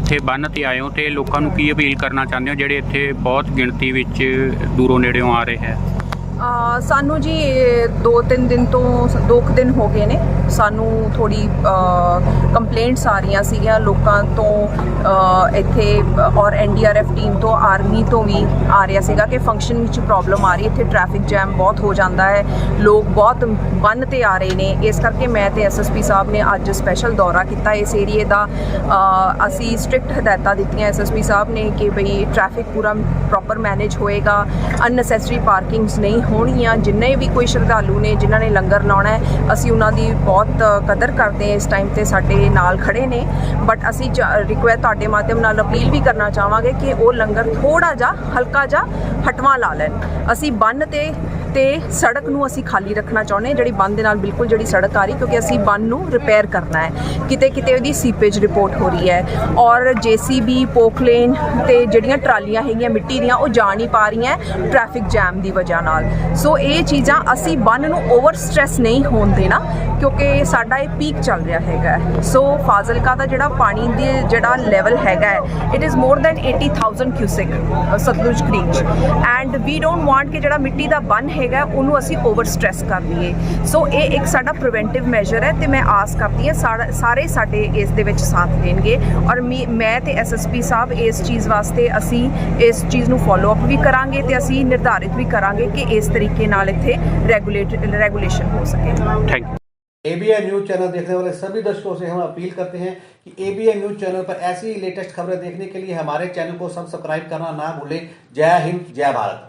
ਇੱਥੇ ਬੰਨ ਤੇ ਆਏ ਹੋ ਤੇ ਲੋਕਾਂ ਨੂੰ ਕੀ ਅਪੀਲ ਕਰਨਾ ਚਾਹੁੰਦੇ ਹੋ ਜਿਹੜੇ ਇੱਥੇ ਬਹੁਤ ਗਿਣਤੀ ਵਿੱਚ ਦੂਰੋਂ ਨੇੜਿਓਂ ਆ ਰਹੇ ਹੈ? ਸਾਨੂੰ ਜੀ 2-3 ਦਿਨ ਤੋਂ 2 ਦਿਨ ਹੋ ਗਏ ਨੇ। ਸਾਨੂੰ ਥੋੜੀ ਕੰਪਲੇਂਟਸ ਆ ਰਹੀਆਂ ਸੀਗੀਆਂ ਲੋਕਾਂ ਤੋਂ ਇੱਥੇ, ਔਰ ਐਨਡੀਆਰਐਫ ਟੀਮ ਤੋਂ ਆਰਮੀ ਤੋਂ ਵੀ ਆ ਰਿਹਾ ਸੀਗਾ ਕਿ ਫੰਕਸ਼ਨ ਵਿੱਚ ਪ੍ਰੋਬਲਮ ਆ ਰਹੀ ਇੱਥੇ ਟ੍ਰੈਫਿਕ ਜੈਮ ਬਹੁਤ ਹੋ ਜਾਂਦਾ ਹੈ। ਲੋਕ ਬਹੁਤ ਬੰਨ ਤੇ ਆ ਰਹੇ ਨੇ। ਇਸ ਕਰਕੇ ਮੈਂ ਤੇ ਐਸਐਸਪੀ ਸਾਹਿਬ ਨੇ ਅੱਜ ਸਪੈਸ਼ਲ ਦੌਰਾ ਕੀਤਾ ਇਸ ਏਰੀਏ ਦਾ। ਅਸੀਂ ਸਟ੍ਰਿਕਟ ਹਦਾਇਤਾਂ ਦਿੱਤੀਆਂ ਐਸਐਸਪੀ ਸਾਹਿਬ ਨੇ ਕਿ ਭਈ ਟ੍ਰੈਫਿਕ ਪੂਰਾ ਪ੍ਰੋਪਰ ਮੈਨੇਜ ਹੋਏਗਾ। ਅਨਨੈਸੈਸਰੀ ਪਾਰਕਿੰਗਸ ਨਹੀਂ ਹੋਣਗੀਆਂ, ਜਿੰਨੇ ਵੀ ਕੋਈ ਸ਼ਰਧਾਲੂ ਨੇ, ਜਿਨ੍ਹਾਂ ਨੇ ਲੰਗਰ ਲਾਉਣਾ ਹੈ, ਅਸੀਂ ਉਹਨਾਂ ਦੀ ਬਹੁਤ ਕਦਰ ਕਰਦੇ ਹਾਂ ਇਸ ਟਾਈਮ ਤੇ ਸਾਡੇ ਨਾਲ ਖੜੇ ਨੇ। ਬਟ ਅਸੀਂ ਰਿਕੁਐਸਟ ਤੁਹਾਡੇ ਮਾਧਿਅਮ ਨਾਲ ਅਪੀਲ ਵੀ ਕਰਨਾ ਚਾਹਾਂਗੇ ਕਿ ਉਹ ਲੰਗਰ ਥੋੜਾ ਜਿਹਾ, ਹਲਕਾ ਜਿਹਾ ਹਟਵਾ ਲਾ ਲੈਣ। ਅਸੀਂ ਬੰਨ ਤੇ ਤੇ ਸੜਕ ਨੂੰ ਅਸੀਂ ਖਾਲੀ ਰੱਖਣਾ ਚਾਹੁੰਦੇ ਜਿਹੜੀ ਬੰਨ ਦੇ ਨਾਲ ਬਿਲਕੁਲ ਜਿਹੜੀ ਸੜਕ ਆ ਰਹੀ, ਕਿਉਂਕਿ ਅਸੀਂ ਬੰਨ ਨੂੰ ਰਿਪੇਅਰ ਕਰਨਾ ਹੈ। ਕਿਤੇ ਕਿਤੇ ਉਹਦੀ ਸੀਪੇਜ ਰਿਪੋਰਟ ਹੋ ਰਹੀ ਹੈ। ਔਰ ਜੀਸੀਬੀ ਪੋਕਲੇਨ ਤੇ ਜਿਹੜੀਆਂ ਟਰਾਲੀਆਂ ਹੈਗੀਆਂ ਮਿੱਟੀ ਦੀਆਂ, ਉਹ ਜਾ ਨਹੀਂ ਪਾ ਰਹੀਆਂ ਟ੍ਰੈਫਿਕ ਜੈਮ ਦੀ ਵਜ੍ਹਾ ਨਾਲ। ਸੋ ਇਹ ਚੀਜ਼ਾਂ ਅਸੀਂ ਬੰਨ ਨੂੰ ਓਵਰ ਸਟ੍ਰੈਸ ਨਹੀਂ ਹੋਣ ਦੇਣਾ, ਕਿਉਂਕਿ ਸਾਡਾ ਇਹ ਪੀਕ ਚੱਲ ਰਿਹਾ ਹੈਗਾ ਸੋ ਫਾਜ਼ਿਲਕਾ ਦਾ ਜਿਹੜਾ ਪਾਣੀ ਦੀ ਜਿਹੜਾ ਲੈਵਲ ਹੈਗਾ it is more than 80000 cusec Satluj creek 'ਚ। ਐਂਡ ਵੀ ਡੋਨਟ ਵਾਂਟ ਕਿ ਜਿਹੜਾ ਮਿੱਟੀ ਦਾ ਬੰਨ ਹੈਗਾ ਉਹਨੂੰ ਅਸੀਂ ਓਵਰ ਸਟ੍ਰੈਸ ਕਰ ਲਈਏ ਸੋ ਇਹ ਇੱਕ ਸਾਡਾ ਪ੍ਰੀਵੈਂਟਿਵ ਮੈਜਰ ਹੈ ਤੇ ਮੈਂ ਆਸ ਕਰਦੀ ਹਾਂ ਸਾਰਾ- ਸਾਰੇ ਸਾਡੇ ਇਸ ਦੇ ਵਿੱਚ ਸਾਥ ਦੇਣਗੇ ਔਰ ਮੀ- ਮੈਂ ਤੇ ਐਸਐਸਪੀ ਸਾਹਿਬ ਇਸ ਚੀਜ਼ ਵਾਸਤੇ ਅਸੀਂ ਇਸ ਚੀਜ਼ ਨੂੰ ਫੋਲੋ ਅਪ ਵੀ ਕਰਾਂਗੇ ਤੇ ਅਸੀਂ ਨਿਰਧਾਰਿਤ ਵੀ ਕਰਾਂਗੇ ਕਿ ਇਸ ਤਰੀਕੇ ਨਾਲ ਇੱਥੇ ਰੈਗੂਲੇਟ ਰੈਗੂਲੇਸ਼ਨ ਹੋ ਸਕੇ thank you ABN news channel देखने वाले सभी दर्शकों से हम अपील करते हैं कि एबीएन न्यूज चैनल पर ऐसी ही लेटेस्ट खबरें देखने के लिए हमारे चैनल को सब्सक्राइब करना ना भूलें जय हिंद जय भारत